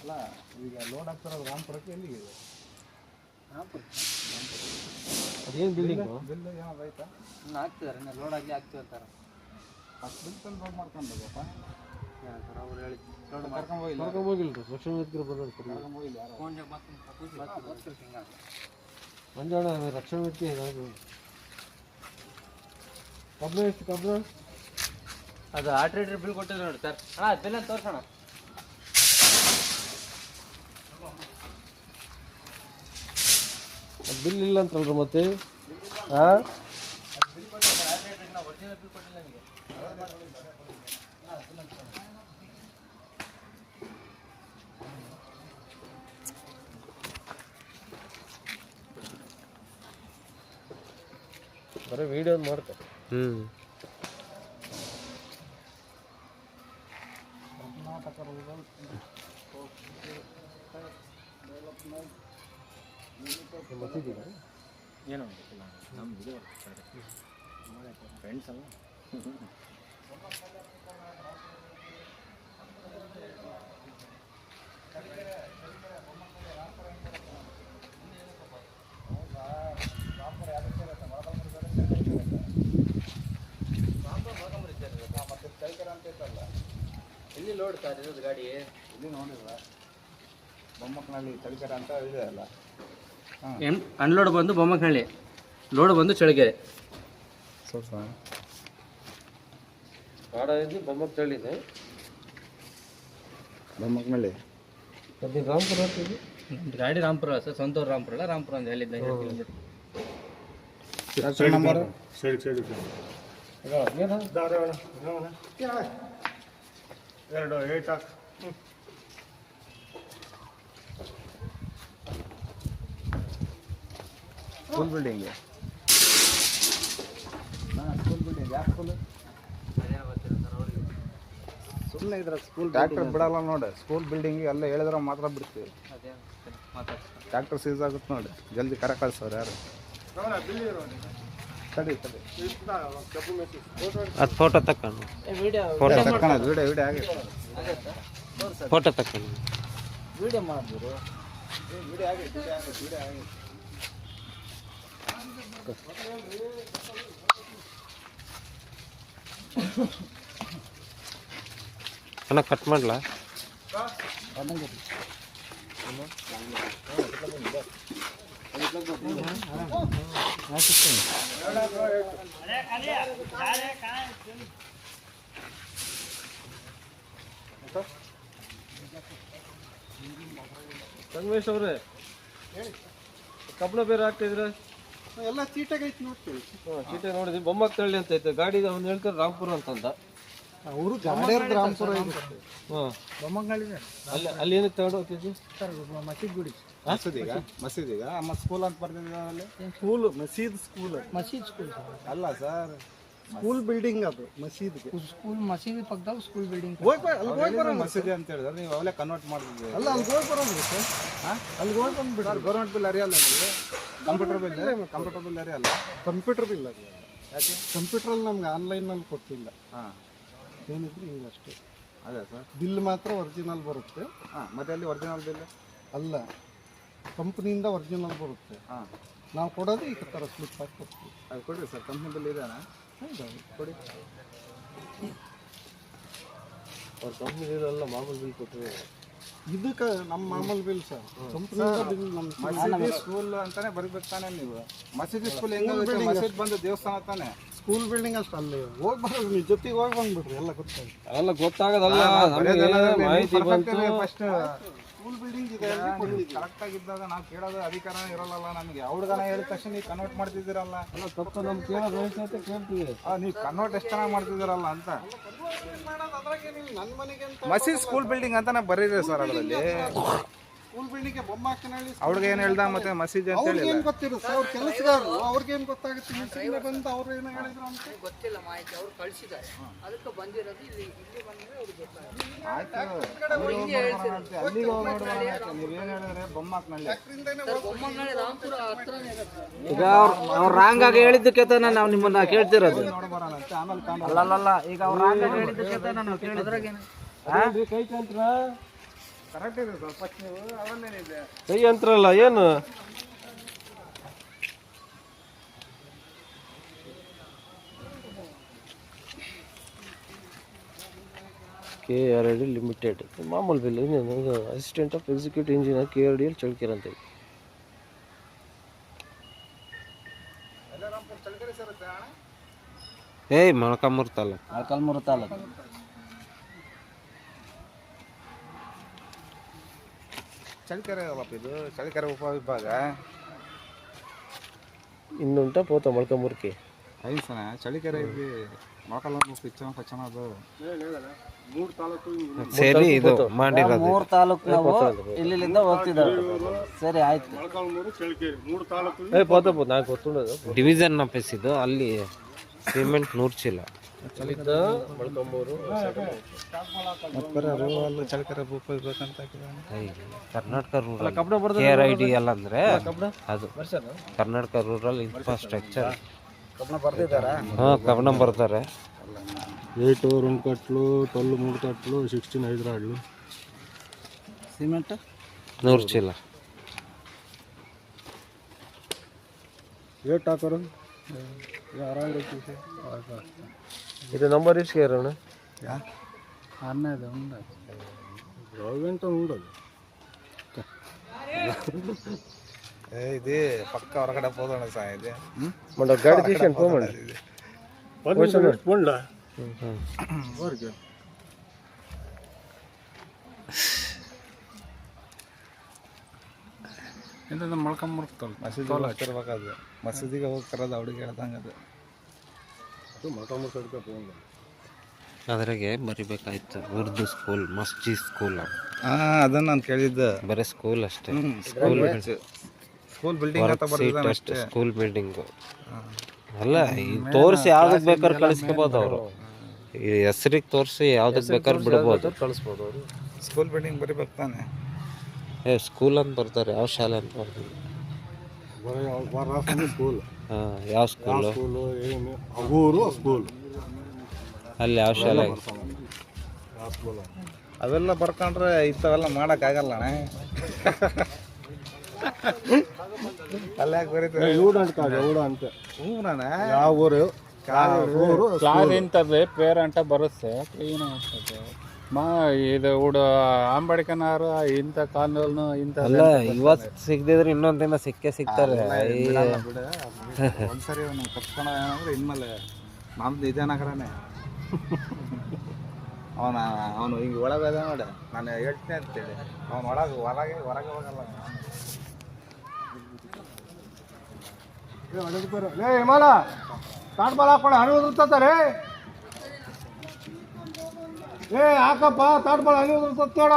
ಅಲ್ಲ ಈಗ ಲೋಡ್ ಆಗ್ತಾರಲ್ಲ ರಾಮ್ಪುರಕ್ಕೆ ಎಲ್ಲಿಗೆ ಇದೆ? ಅದೇನು ಬಿಲ್ಡಿಂಗ್ ಬಿಲ್ ಏನಾದ್ರು ಆಯ್ತಾ ಇನ್ನು ಹಾಕ್ತಿದ್ದಾರೆ ಇನ್ನು ಲೋಡ್ ಆಗಲಿ ಅಂತಾರೆ. ಅಷ್ಟು ಬಿಲ್ ತಂದು ಲೋಡ್ ಮಾಡ್ಕೊಂಡು ಹೋಗಪ್ಪ ಅವ್ರು ಹೇಳಿ ಲೋಡ್ ಮಾಡ್ಕೊಂಡು ಹೋಗಿಲ್ಲ? ಕರ್ಕೊಂಡ್ ಹೋಗಿಲ್ಲ ಲಕ್ಷ್ಮಣ ಮಿತ್ರ ಬಂದ್ರೆ ಕರ್ಕೊಂಡು ಹೋಗಿಲ್ಲ ಯಾರು? ಫೋನ್ ಮತ್ತೆ ಹಿಂಗಾಗಿ ಮಂಜಾಣ ರಕ್ಷಣಾ ಮಿತ್ರ ಏನಾದ್ರು ಕಬ್ಬು ಎಷ್ಟು ಕಬ್ಬು ಅದು ಆಟ್ರೇಟರ್ ಬಿಲ್ ಕೊಟ್ಟಿದ್ರು ನೋಡಿ ಸರ್. ಅಣ್ಣ ಬಿಲ್ ಅಂತ ತೋರ್ಸೋಣ ಬಿಲ್ ಇಲ್ಲ ಅಂತಲ್ರಿ ಮತ್ತೆ? ಹಾಂ ಬರೀ ವಿಡಿಯೋ ಮಾಡ್ತಾರೆ ಹ್ಞೂ ಕರ್ನಾಟಕ ರೂರಲ್ ಮಸೀದಿಗ ಏನೋ ಫ್ರೆಂಡ್ಸ್ ಅಲ್ಲ ಮತ್ತೆ ಕೈಕರ ಅಂತ ಇತ್ತಲ್ಲ ಎಲ್ಲಿ ಲೋಡ್ ಸರ್ ಇರೋದು ಗಾಡಿ. ಇಲ್ಲಿ ಬೊಮ್ಮಕ್ಕನಹಳ್ಳಿ ತಳಿಕರ ಅಂತ ಇದೆ ಅಲ್ಲ. ಎನ್ ಅನ್ಲೋಡ್ ಬಂದು ಬೊಮ್ಮಕ್ಕನಹಳ್ಳಿ. ಲೋಡ್ ಬಂದು ಚಳಗೆರೆ ಸ್ವಲ್ಪ ಕಾಡ ಇದೆ ಬೊಮ್ಮಕ್ಕೆ ತಳ್ಳಿದೆ ಬೊಮ್ಮಕ್ಕನಹಳ್ಳಿ. ಮತ್ತೆ ರಾಮ್ಪುರ ಆಗ್ತದೆ ಗಾಡಿ ರಾಮ್ಪುರ ಸರ್ ಸ್ವಂತ ರಾಮ್ಪುರ ಅಲ್ಲ? ರಾಮ್ಪುರ ಅಂತ ಹೇಳಿದ್ದ ಕಿಲೋಮೀಟರ್ ನಂಬರ್? ಎರಡು ಏಟ್ ಹಾಕ್. ಸ್ಕೂಲ್ ಬಿಲ್ಡಿಂಗ್ ಹಾಂ ಸ್ಕೂಲ್ ಬಿಲ್ಡಿಂಗ್ ಯಾವ ಸ್ಕೂಲ್ ಸುಮ್ಮನೆ ಇದ್ರ ಸ್ಕೂಲ್ ಟ್ಯಾಕ್ಟರ್ ಬಿಡಲ್ಲ ನೋಡಿ ಸ್ಕೂಲ್ ಬಿಲ್ಡಿಂಗ್ ಎಲ್ಲ ಹೇಳಿದ್ರೆ ಮಾತ್ರ ಬಿಡ್ತೀವಿ. ಅದೇ ಮಾತಾಡ್ತಾರೆ ಟ್ಯಾಕ್ಟರ್ ಸೀಸ್ ಆಗುತ್ತೆ ನೋಡಿ ಜಲ್ದಿ ಕರೆ ಕಳ್ಸೋರು ಯಾರು? ತಡಿ ತಡಿ. ಅದು ಫೋಟೋ ತಕ್ಕೊಂಡು. ವಿಡಿಯೋ ತಕ್ಕಣದು ವಿಡಿಯೋ ವಿಡಿಯೋ ಆಗಿದೆ ಫೋಟೋ ತಕ್ಕೊಂಡು. ವಿಡಿಯೋ ಮಾಡಿದ್ರು ವಿಡಿಯೋ ವಿಡಿಯೋ ಅಣ್ಣ ಕಟ್ ಮಾಡ್ಲಾ? ಸಂಗಮೇಶ್ ಅವ್ರೆ ಕಬ್ಬಣ ಬೇರೆ ಹಾಕ್ತಿದ್ರೆ ಎಲ್ಲ ಚೀಟಾಗೈತಿ ನೋಡ್ತೀವಿ. ಚೀಟೆ ನೋಡಿದ್ವಿ ಬೊಮ್ಮಕ್ಕಳ್ಳಿ ಅಂತ ಐತೆ. ಗಾಡಿ ಅವ್ನು ಹೇಳ್ತಾರೆ ರಾಮ್ಪುರ ಅಂತಂದ. ಅವರು ಗಾಡಿಯರ್ ಹಾಂ. ಬೊಮ್ಮಂಗಳಿದೆ ಅಲ್ಲಿ ಅಲ್ಲಿ ಏನಕ್ಕೆ ತಗೊಂಡು ಹೋಗ್ತಿದ್ವಿ ಸರ್ ಮಸೀದ್ ಗುಡಿ. ಮಸೀದಿಗ ಮಸೀದಿಗ ಅಮ್ಮ ಸ್ಕೂಲ್ ಅಂತ ಬರ್ತಿದ್ದ ಅಲ್ಲಿ? ಸ್ಕೂಲ್ ಮಸೀದ್ ಸ್ಕೂಲ್ ಮಸೀದ್ ಸ್ಕೂಲ್ ಅಲ್ಲ ಸರ್. ಸ್ಕೂಲ್ ಬಿಲ್ಡಿಂಗ್ ಅದು ಮಸೀದ್ಗೆ. ಸ್ಕೂಲ್ ಮಸೀದಿ ಪಕ್ಕದಾಗ ಸ್ಕೂಲ್ ಬಿಲ್ಡಿಂಗ್ ಹೋಗಿ ಬ- ಅಲ್ಲಿ ಹೋಗಿ ಬರೋಣ ಮಸೀದಿ ಅಂತ ಹೇಳಿದ್ರೆ ನೀವು ಅವಲೇ ಕನ್ವರ್ಟ್ ಮಾಡಿದ್ವಿ ಅಲ್ಲ ಅಲ್ಲಿ ಹೋಗಿ ಬರೋಣ ಸರ್. ಅಲ್ಲಿ ಹೋಗಿ ಸರ್ ಗೌರ್ಮೆಂಟ್ ಬಿಲ್ ಅರಿಯಲ್ಲ ನಿಮಗೆ? ಕಂಪ್ಯೂಟರ್ ಬಿಲ್ ಕಂಪ್ಯೂಟರ್ ಬಿಲ್ ಅರಿಯಲ್ಲ ಕಂಪ್ಯೂಟರ್ ಬಿಲ್ ಅದು. ಯಾಕೆ? ಕಂಪ್ಯೂಟ್ರಲ್ಲಿ ನಮ್ಗೆ ಆನ್ಲೈನಲ್ಲಿ ಕೊಟ್ಟಿಲ್ಲ. ಹಾಂ. ಏನಿದ್ರು ಹಿಂಗಷ್ಟೇ ಅದೇ ಸರ್. ಬಿಲ್ ಮಾತ್ರ ಒರಿಜಿನಲ್ ಬರುತ್ತೆ. ಹಾಂ ಮತ್ತೆ ಅಲ್ಲಿ ಒರಿಜಿನಲ್ ಬಿಲ್ ಅಲ್ಲ ಕಂಪ್ನಿಯಿಂದ ಒರಿಜಿನಲ್ ಬರುತ್ತೆ. ಹಾಂ. ನಾವು ಕೊಡೋದು ಈ ಥರ ಸ್ಲಿಪ್ ಹಾಕಿ ಕೊಡ್ತೀವಿ. ಅದು ಕೊಡಿ ಸರ್ ಕಂಪ್ನಿ ಬಿಲ್ ಇದೇನಾ? ಕೊಡಿ. ಅವ್ರ ಕಂಪ್ನಿ ಎಲ್ಲ ಮಾಮೂಲಿ ಬಿಲ್ ಕೊಟ್ಟರು ಇದಕ್ಕೆ ನಮ್ಮ ಮಾಮೂಲಿ ಬಿಲ್ ಸರ್ ಕಂಪ್ನಿಯಿಂದ ಬಿಲ್ ನಮ್ಮ ಮಸೀದಿ ಸ್ಕೂಲ್ ಅಂತಾನೆ ಬರಿಬೇಕು ತಾನೆ ನೀವು. ಮಸೀದಿ ಸ್ಕೂಲ್ ಹೆಂಗಾಗುತ್ತೆ? ಮಸೀದಿ ಬಂದು ದೇವಸ್ಥಾನ ತಾನೆ. ಸ್ಕೂಲ್ ಬಿಲ್ಡಿಂಗ್ ಅಷ್ಟು ಅಲ್ಲಿ. ಹೋಗಿ ಬರೋದು ನೀವು ಜೊತೆಗೆ ಹೋಗಿ ಬಂದ್ಬಿಡ್ರಿ ಎಲ್ಲ ಗೊತ್ತಾಯ್ತು. ಅದೆಲ್ಲ ಗೊತ್ತಾಗೋದಲ್ಲ ನಮಗೆ ಮಾಹಿತಿ ಬಂತು. ಫಸ್ಟ್ ಸ್ಕೂಲ್ ಬಿಲ್ಡಿಂಗ್ ಇದೆ. ಕರೆಕ್ಟ್ ಆಗಿದ್ದಾಗ ನಾವು ಕೇಳೋದು ಅಧಿಕಾರ ಇರಲ್ಲ ನಮಗೆ. ಅವ್ರಿಗಾನ ಹೇಳಿದ ತಕ್ಷಣ ನೀವು ಕನ್ವರ್ಟ್ ಮಾಡ್ತಿದ್ದೀರಲ್ಲ. ಅಲ್ಲ ತಪ್ಪು ನಮ್ಗೆ ಕೇಳೋದು ವಯಸ್ಸು ಅಂತ ಕೇಳ್ತೀವಿ. ಆ, ನೀವು ಕನ್ವರ್ಟ್ ಎಷ್ಟು ಚೆನ್ನಾಗಿ ಮಾಡ್ತಿದ್ದೀರಲ್ಲ ಅಂತ. ಅಂತ ಮಸೀದ್ ಸ್ಕೂಲ್ ಬಿಲ್ಡಿಂಗ್ ಅಂತಾನೆ ಬರೀರಿ ಸರ್ ಅದರಲ್ಲಿ. ಅವ್ರಿಗೆ ಏನು ಹೇಳ್ದ ಮತ್ತೆ ಮಸೀದಿ ಅಂತ ಗೊತ್ತಿರುತ್ತೆ ಅವ್ರ ಕೆಲಸಗಾರರು ಅವ್ರಿಗೇನು ಗೊತ್ತಾಗುತ್ತೆ? ಮೀಟಿಂಗ್ ಬಂದು ಅವ್ರು ಏನ ಹೇಳಿದ್ರು ಅಂತ? ಗೊತ್ತಿಲ್ಲ ಮಾಹಿತಿ ಅವ್ರು ಕಳಿಸಿದ್ದಾರೆ. ಅದಕ್ಕೆ ಬಂದಿರೋದು ಇಲ್ಲಿ ಇಲ್ಲಿ ಬಂದ್ರೆ ಅವ್ರಿಗೆ ಗೊತ್ತಾಗುತ್ತೆ. ಅಲ್ಲಿಗೆ ಹೇಳಿದ್ರೆ? ರಾಮ್ಪುರ ಹತ್ರನೇ ಇರುತ್ತೆ ಈಗ ಅವ್ರು ಅವ್ರು ರಾಂಗ್ ಆಗಿ ಹೇಳಿದ್ದಕ್ಕೆ ತಾನೇ ನಾವು ನಿಮ್ಮನ್ನ ಕೇಳ್ತಿರೋದು. ಅಲ್ಲಲ್ಲ ಈಗ ಅವ್ರು ರಾಂಗ್ ಆಗಿ ಹೇಳಿದ್ದಕ್ಕೆ ತಾನೇ ನಾವು ಕೇಳಿದ್ರಾಗೇನು ಕೈ ಕೈ ಯಂತ್ರ ಅಲ್ಲ ಏನು? K R I D limited ಮಾಮೂಲು ಬಿಲ್ ಇನ್ನೇನು assistant of executive engineer K R D L Challakere ಅಂತ ಹೇಳಿ. ಏಯ್ ಮೊಳಕಾಮೂರು ತಾಲೂಕು. ಮೊಳಕಾಲ್ಮೂರು ತಾಲೂಕು. ಚಳಿಕೆರೆ ಅಲ್ಲಪ್ಪ ಇದು ಚಳಿಕೆರೆ ಉಪವಿಭಾಗ. ಇನ್ನುಂಟ ಪೋತ ಮೊಳಕಾಮೂರ್ಕೆ ಐದು ಸಲ ಚಳಿಕೆರೆ ಇಲ್ಲಿ ಮೊಳಕಲ್ಲ ಪಿಚ್ಚ ಪಚ್ಚನ ಅದು. ಮೂರು ತಾಲೂಕು ಸರಿ ಇದು ಮಾಡಿರೋದು. ಮೂರು ತಾಲೂಕು ನಾವು ಇಲ್ಲಿಂದ ಹೋಗ್ತಿದ್ದಾರೆ. ಸರಿ ಆಯ್ತು. ಮೂರು ತಾಲೂಕು. ಏ ಪೋತ ಪೋತ ನಾನು ಗೊತ್ತುಂಡದು ಡಿವಿಷನ್ ಆಫೀಸ್ ಇದು ಅಲ್ಲಿ ಸಿಮೆಂಟ್ ನೂರು ಚೀಲ ಮೊಳಕಾಮೂರು ಅಲ್ಲಿ ಚಳಿಕೆರೆ ಉಪವಿಭಾಗ ಅಂತ ಹಾಕಿದಾನೆ Karnataka rural K R I D L ಅಂದ್ರೆ ಅದು ಕರ್ನಾಟಕ ರೂರಲ್ ಇನ್ಫ್ರಾಸ್ಟ್ರಕ್ಚರ್ ಹಾಂ ಕಬ್ಬಣ ಬರ್ತಾರೆ ಏಟು రెండు కట్లు ట్వెల్వ్ మూడు కట్లు సిక్స్టీన్ ఐదు రాళ్ళు ಸಿಮೆಂಟ್ ನೂರು ಚೀಲ ఏట్ టాకరు అరౌండ్ వచ్చేసి ಇದು ನಂಬರ್ ಇಷ್ಟು ಅಣ್ಣ ಅನ್ನೋದು ఉండదు గవర్నమెంట్ ఉండదు ಏ ಇದೆ ಪಕ್ಕ ಹೊರಗಡೆ ಹೋದೋಣ ಸಹ ಇದೆ ಮಂಡ ಗಾಡಿ ತೀಸ್ಕೊಂಡು ಫೋನ್ ಮಾಡಿ పోండా ಇಂದ ಮೊಳ್ಕೊಂಬರ್ತಾವ ಮಸೀದಿ ಹೋಗ್ತಿರ್ಬೇಕು ಮಸೀದಿಗೆ ಹೋಗ್ತಾರದು ಅವ್ರಿಗೆ ಹೇಳ್ದಂಗೆ ಅದು ಅದ್ರಾಗೆ ಬರಿಬೇಕಾಯ್ತು ಉರ್ದು ಸ್ಕೂಲ್ ಮಸ್ಜಿ ಸ್ಕೂಲ್ ಹಾಂ ಅದನ್ನ ನಾನು ಕೇಳಿದ್ದೆ. ಬರೀ ಸ್ಕೂಲ್ ಅಷ್ಟೇ. ಸ್ಕೂಲ್ ಸ್ಕೂಲ್ ಬಿಲ್ಡಿಂಗ್ ಅಷ್ಟೇ. ಸ್ಕೂಲ್ ಬಿಲ್ಡಿಂಗು ಅಲ್ಲ ಈ ತೋರಿಸಿ ಯಾವ್ದಕ್ ಬೇಕಾದ್ರೆ ಕಳಿಸ್ಕೋಬೋದು ಅವರು. ಈ ಹೆಸರಿಗೆ ತೋರಿಸಿ ಯಾವ್ದಕ್ ಬೇಕಾದ್ರೆ ಬಿಡ್ಬೋದು. ಕಳಿಸ್ಬೋದು ಅವರು. ಸ್ಕೂಲ್ ಬಿಲ್ಡಿಂಗ್ ಬರೀ ಬರ್ತಾನೆ. ಏ ಸ್ಕೂಲ್ ಅಂತ ಬರ್ತಾರೆ ಯಾವ ಶಾಲೆ ಅಂತ ಬರ್ತಾರೆ? ಸ್ಕೂಲ್ ಅಲ್ಲಿ ಯಾವ ಯಾವ ಅವೆಲ್ಲ ಬರ್ಕೊಂಡ್ರೆ ಇಂಥವೆಲ್ಲ ಮಾಡೋಕ್ಕಾಗಲ್ಲ ಅಲ್ಲಿ ಬರೀತಾರೆ? ಅಂತ ಯಾವ ಊರು? ಊರು? ಕ್ಲಾಸ್ ಇಂಟರ್ಲಿ ಬರುತ್ತೆ ಕ್ಲೀನ್ ಆಗ್ತದೆ. ಮಾ ಇದು ಹುಡು ಆಂಬೇಡ್ಕರ್ನಾರ ಇಂಥ ಕಾನೂನು ಇಂಥ ಅಲ್ಲ ಇವತ್ತು ಸಿಕ್ಕಿದ್ರೆ ಇನ್ನೊಂದು ದಿನ ಸಿಕ್ಕೇ ಸಿಗ್ತಾರೆ ಬಿಡ ಒಂದ್ಸರಿ ಅವನು ಕರ್ಕೊಂಡು ಏನಂದ್ರೆ ಇನ್ಮೇಲೆ ನಮ್ದು ಇದೇನ ಕಡೆನೆ ಅವನ ಅವನು ಹಿಂಗೆ ಒಳಗೆ ಅದ ನೋಡಿ ನಾನು ಹೇಳ್ತೀನಿ ಅಂತೇಳಿ ಅವನು ಒಳಗೆ ಹೊರಗೆ ಹೊರಗೆ ಹೋಗಲ್ಲ ಏ ಹಿಮಾಲ ಕಾಣ್ಬಾಲ ಹಾಕೊಂಡು ಹಣ್ಣು ಉದುರ್ತಾರೆ ಏ ಹಾಕಪ್ಪ ತಾಡ್ಪಾಳು ಹನಿ ಉದುರ್ತದ ನೋಡ